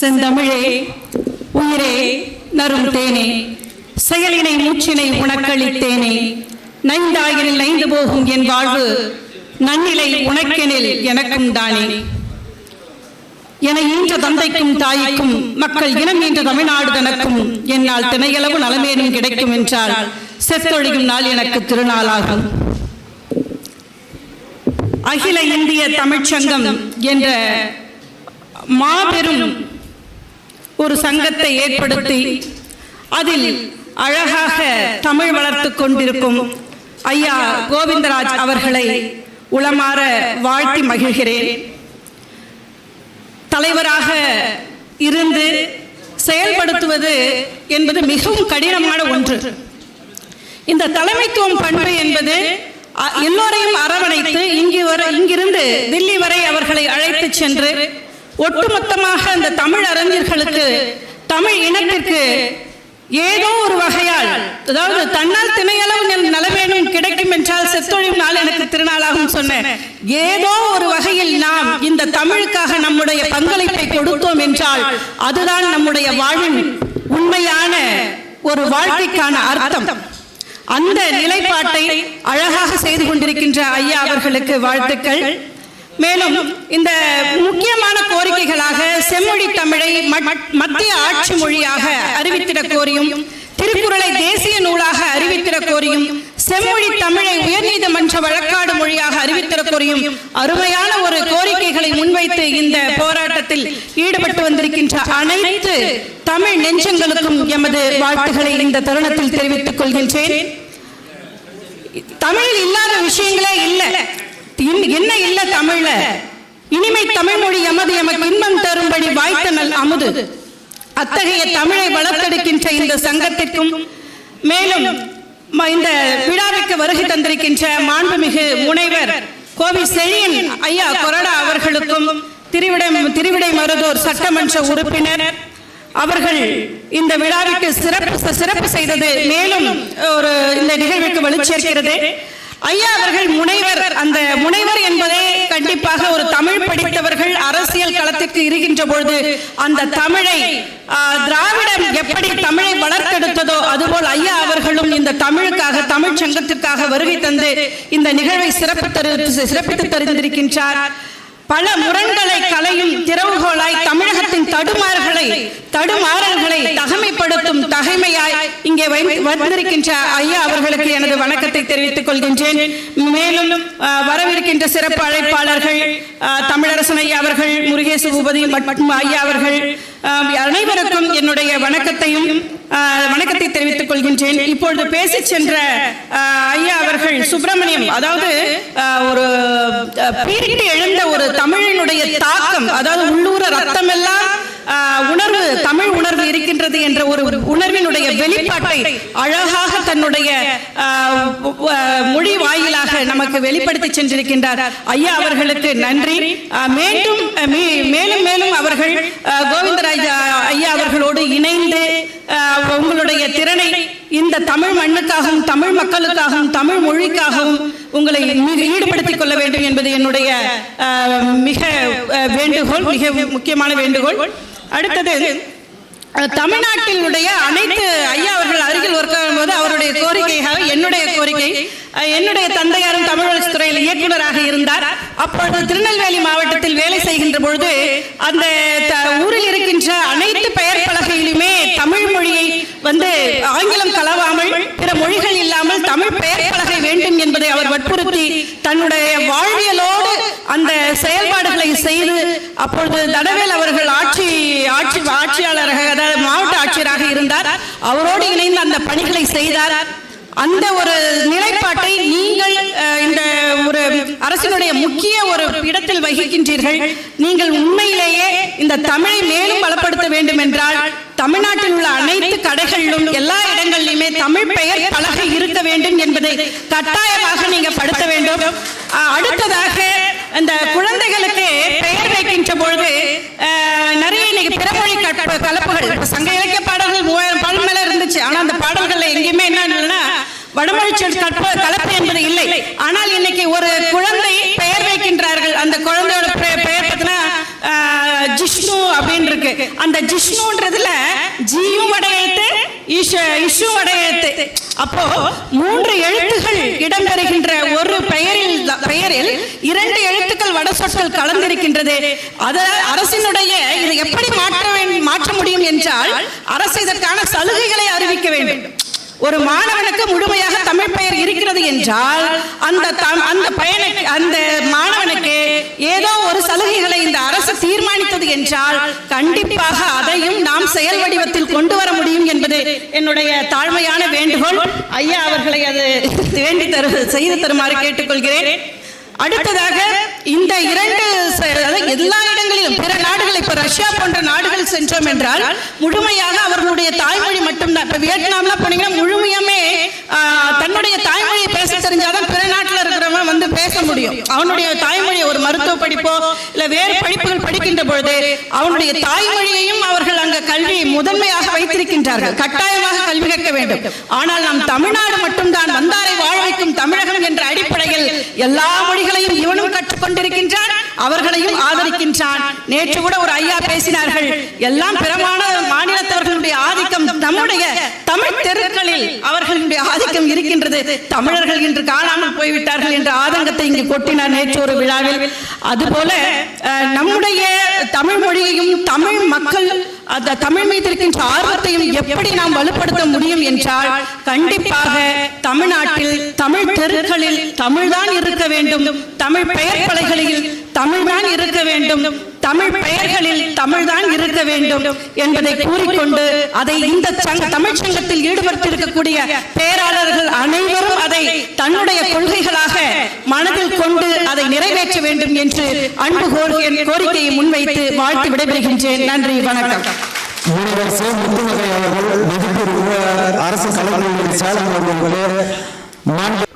செந்தமிழே உயிரே நரும் தேனே செயலினை மூச்சினை உனக்களித்தேனே நைந்தாயிரில் நைந்து போகும் என் வாழ்வு நன்னிலை உனக்கெனில் எனக்கும் தானே. என ஈன்ற தந்தைக்கும் தாய்க்கும் மக்கள் இனம் ஈன்ற தமிழ்நாடு தனக்கும் என்னால் திணையளவு நலமேனும் கிடைக்கும் என்றால் செத்தொழியும் நாள் எனக்கு திருநாளாகும். அகில இந்திய தமிழ்ச்சங்கம் என்ற மாபெரும் ஒரு சங்கத்தை ஏற்படுத்தி அதில் அழகாக தமிழ் வளர்த்து கொண்டிருக்கும் ஐயா கோவிந்தராஜ் அவர்களை உளமாற வாழ்த்தி மகிழ்கிறேன். தலைவராக இருந்து செயல்படுத்துவது என்பது மிகவும் கடினமான ஒன்று. இந்த தலைமைத்துவம் பண்பு என்பது எல்லோரையும் அரவணைத்து இங்கு வர இங்கிருந்து தில்லி வரை அவர்களை அழைத்து சென்று ஒட்டுமொத்தமாக அந்த தமிழ் அறிஞர்களுக்கு தமிழ் இனத்திற்கு ஏதோ ஒரு வகையால் அதாவது தன்னால் திணையளவு எனக்கு நலவேணும் கிடைக்கும் என்றால் செத்தொழிவு நாள் எனக்கு திருநாளாகும் சொன்னேன். ஏதோ ஒரு வகையில் நாம் இந்த தமிழுக்காக நம்முடைய பங்களிப்பை கொடுத்தோம் என்றால் அதுதான் நம்முடைய வாழ்வின் உண்மையான ஒரு வாழ்க்கைக்கான அர்த்தம். அந்த நிலைப்பாட்டை அழகாக செய்து கொண்டிருக்கின்ற ஐயா அவர்களுக்கு வாழ்த்துக்கள். மேலும் இந்த முக்கியமான கோரிக்கைகளாக செம்மொழி தமிழை மத்திய ஆட்சி மொழியாக அறிவித்திட கோரியும் திருக்குறளை தேசிய நூலாக அறிவித்திட கோரியும் செம்மொழி தமிழை உயர்நீதிமன்ற வழக்காடு மொழியாக அறிவித்திட கோரியும் அருமையான ஒரு கோரிக்கைகளை முன்வைத்து இந்த போராட்டத்தில் ஈடுபட்டு வந்திருக்கின்ற அனைத்து தமிழ் நெஞ்சங்களுக்கும் எமது வாழ்த்துக்களை இந்த தருணத்தில் தெரிவித்துக் கொள்கின்றேன். தமிழில் இல்லாத விஷயங்களே இல்ல. என்ன இல்ல தமிழ்ல? இனிமை தமிழ் மொழி எமது எமக்கு இன்பம் தரும்படி வாய்த்த நல் அமுது. அத்தகைய தமிழை வளர்த்தெடுக்கின்ற இந்த சங்கத்திற்கும் மேலும் இந்த விழாவிற்கு வருகை தந்திருக்கின்ற மாண்புமிகு முனைவர் கோவி செழியன் ஐயா கொரடா அவர்களுக்கும் திருவிடை திருவிடை மருதூர் சட்டமன்ற உறுப்பினர் அவர்கள் இந்த விழாவிற்கு சிறப்பு சிறப்பு செய்தது மேலும் ஒரு இந்த நிகழ்வுக்கு வலுச்சேர்க்கிறது. ஐயா அவர்கள் முனைவர். அந்த முனைவர் என்பதே கண்டிப்பாக ஒரு தமிழ் படித்தவர்கள் அரசியல் களத்திற்கு இருக்கின்ற பொழுது அந்த தமிழை திராவிடம் எப்படி தமிழை வளர்த்தெடுத்ததோ அதுபோல் ஐயா அவர்களும் இந்த தமிழுக்காக தமிழ் சங்கத்திற்காக வருகை தந்து இந்த நிகழ்வை சிறப்பு சிறப்பித்து தருந்திருக்கின்றார் பல முரண்களை கலையும் திறவுகோலாய் தமிழகத்தின் தடுமாறுகளை தடுமாறல்களை தகமைப்படுத்தும் தகைமையாய் இங்கே வை- வந்திருக்கின்ற ஐயா அவர்களுக்கு எனது வணக்கத்தை தெரிவித்துக் கொள்கின்றேன். மேலும் வரவிருக்கின்ற சிறப்பு அழைப்பாளர்கள் தமிழரசன் ஐயா அவர்கள் முருகேசு பூபதி மற்றும் ஐயா அவர்கள் அனைவருக்கும் என்னுடைய வணக்கத்தையும் வணக்கத்தை தெரிவித்துக் கொள்கின்றேன். இப்பொழுது பேசி சென்ற ஐயா அவர்கள் சுப்பிரமணியம் அதாவது ஒரு பீரிட்டு எழுந்த ஒரு தமிழனுடைய தாக்கம் அதாவது உள்ளூர ரத்தமெல்லாம் எல்லாம் உணர்வு தமிழ் உணர்வு இருக்கின்றது என்ற ஒரு உணர்வினுடைய வெளிப்பாட்டை அழகாக தன்னுடைய மொழி வாயிலாக நமக்கு வெளிப்படுத்தி சென்றிருக்கின்றார். ஐயா அவர்களுக்கு நன்றி. ஆஹ், மீண்டும் மேலும் மேலும் அவர்கள் கோவிந்தராஜ் ஐயா அவர்களோடு இணைந்து உங்களுடைய திறனை இந்த தமிழ் மண்ணுக்காகவும் தமிழ் மக்களுக்காகவும் தமிழ் மொழிக்காகவும் உங்களை மிக ஈடுபடுத்திக் கொள்ள வேண்டும் என்பது என்னுடைய மிக வேண்டுகோள் மிக முக்கியமான வேண்டுகோள். அடுத்தது தமிழ்நாட்டினுடைய அனைத்து ஐயா அவர்கள் அருகில் வரும்போது அவருடைய கோரிக்கையாக என்னுடைய கோரிக்கை. என்னுடைய தந்தையாரும் தமிழ் வளர்ச்சித் துறையில் இயக்குனராக இருந்தார். அப்பொழுது திருநெல்வேலி மாவட்டத்தில் வேலை செய்கின்ற பொழுது அந்த ஊரில் இருக்கின்ற அனைத்து பெயர் பலகையிலுமே தமிழ் மொழியை வந்து ஆங்கிலம் கலவாமல் பிற மொழிகள் இல்லாமல் தமிழ் பெயர் பலகை வேண்டும் என்பதை அவர் வற்புறுத்தி தன்னுடைய வாழ்வியலோடு அந்த செயல்பாடுகளை செய்து அப்பொழுது தடவேல் அவர்கள் ஆட்சி ஆட்சி ஆட்சியாளராக அதாவது மாவட்ட ஆட்சியராக இருந்தார். அவரோடு இணைந்து அந்த பணிகளை செய்தார். அந்த ஒரு நிலைப்பாட்டை நீங்கள் இந்த ஒரு அரசினுடைய முக்கிய ஒரு இடத்தில் வகிக்கின்றீர்கள். நீங்கள் உண்மையிலேயே இந்த தமிழை மேலும் பலப்படுத்த வேண்டும் என்றால் தமிழ்நாட்டில் உள்ள அனைத்து கடைகளிலும் எல்லா இடங்களிலுமே தமிழ் பெயர் பலகை இருக்க வேண்டும் என்பதை கட்டாயமாக நீங்க படுத்த வேண்டும். அடுத்ததாக அந்த குழந்தைகளுக்கு வடமொழி சொல் கற்ப கலப்பு என்பது இல்லை. ஆனால் இன்னைக்கு ஒரு குழந்தை பெயர் வைக்கின்றார்கள். அந்த குழந்தையோட பெயர் பார்த்தீங்கன்னா ஜிஷ்ணு அப்படின்னு இருக்கு அந்த ஜிஷ்ணுன்றதுல ஜியும் வடையெழுத்து இஷு வடையெழுத்து அப்போ மூன்று எழுத்துகள் இடம்பெறுகின்ற ஒரு பெயரில் பெயரில் இரண்டு எழுத்துக்கள் வட சொற்கள் கலந்திருக்கின்றது. அத அரசினுடைய இது எப்படி மாற்ற மாற்ற முடியும் என்றால் அரசு இதற்கான சலுகைகளை அறிவிக்க வேண்டும். ஒரு மாணவனுக்கு முழுமையாக தமிழ் பெயர் இருக்கிறது என்றால் அந்த அந்த பயனுக்கு அந்த மாணவனுக்கு ஏதோ ஒரு சலுகைகளை இந்த அரசு தீர்மானித்தது என்றால் கண்டிப்பாக அதையும் நாம் செயல் வடிவத்தில் கொண்டு வர முடியும் என்பது என்னுடைய தாழ்மையான வேண்டுகோள். ஐயா அவர்களை அது வேண்டி தரு செய்து தருமாறு கேட்டுக்கொள்கிறேன். அடுத்ததாக இந்த இரண்டு எல்லா இடங்களிலும் பிற நாடுகள் இப்ப ரஷ்யா போன்ற நாடுகள் சென்றோம் என்றால் முழுமையாக அவர்களுடைய தாய்மொழி மட்டும்தான். இப்ப வியட்நாம்லாம் போனீங்கன்னா முழுமையுமே தன்னுடைய தாய்மொழியை பேச தெரிஞ்சாதான் பிற நாட்டில் இருக்கிறவன் வந்து பேச முடியும். அவனுடைய தாய்மொழி ஒரு மருத்துவ படிப்போ இல்ல வேறு படிப்புகள் படிக்கின்ற பொழுது அவனுடைய தாய்மொழியையும் அவர்கள் அங்க கல்வி முதன்மையாக வைத்திருக்கின்றார்கள். கட்டாயமாக கல்வி கற்க வேண்டும். ஆனால் நம் தமிழ்நாடு மட்டும்தான் வந்தாரை வாழ வைக்கும் தமிழகம் என்ற அடிப்படையில் எல்லா மொழிகளையும் இவனும் கற்றுக்கொண்டிருக்கின்றான் அவர்களையும் ஆதரிக்கின்றான். நேற்று கூட ஒரு ஐயா பேசினார்கள் எல்லாம் பிறமான மாநிலத்தவர்களுடைய ஆதிக்கம் நம்முடைய தமிழ் தெருக்களில் அவர்களுடைய ஆதிக்கம் இருக்கின்றது. தமிழர்கள் இன்று காணாமல் போய்விட்டார்கள் என்ற ஆதங்கத்தை இங்கு கொட்டினார் நேற்று ஒரு விழாவில். அதுபோல நம்முடைய தமிழ் மொழியையும் தமிழ் மக்கள் அந்த தமிழ் மீது இருக்கின்ற ஆர்வத்தையும் எப்படி நாம் வலுப்படுத்த முடியும் என்றால் கண்டிப்பாக தமிழ்நாட்டில் தமிழ் தெருக்களில் தமிழ்தான் இருக்க வேண்டும். தமிழ் பெயர் பலகைகளில் தமிழ்தான் இருக்க வேண்டும். தமிழ் பெயர்களில் தமிழ்தான் இருக்க வேண்டும் என்பதை கூறிக்கொண்டு அதை இந்த தமிழ் சங்கத்தில் ஈடுபட்டிருக்கக்கூடிய பேராளர்கள் அனைவரும் அதை தன்னுடைய கொள்கைகளாக மனதில் கொண்டு அதை நிறைவேற்ற வேண்டும் என்று அன்பு கோரி- கோரிக்கையை முன்வைத்து வாழ்த்து விடைபெறுகின்றேன். நன்றி வணக்கம். அரசு கலைஞர்கள் சேலம் அவர்களே மாண்பு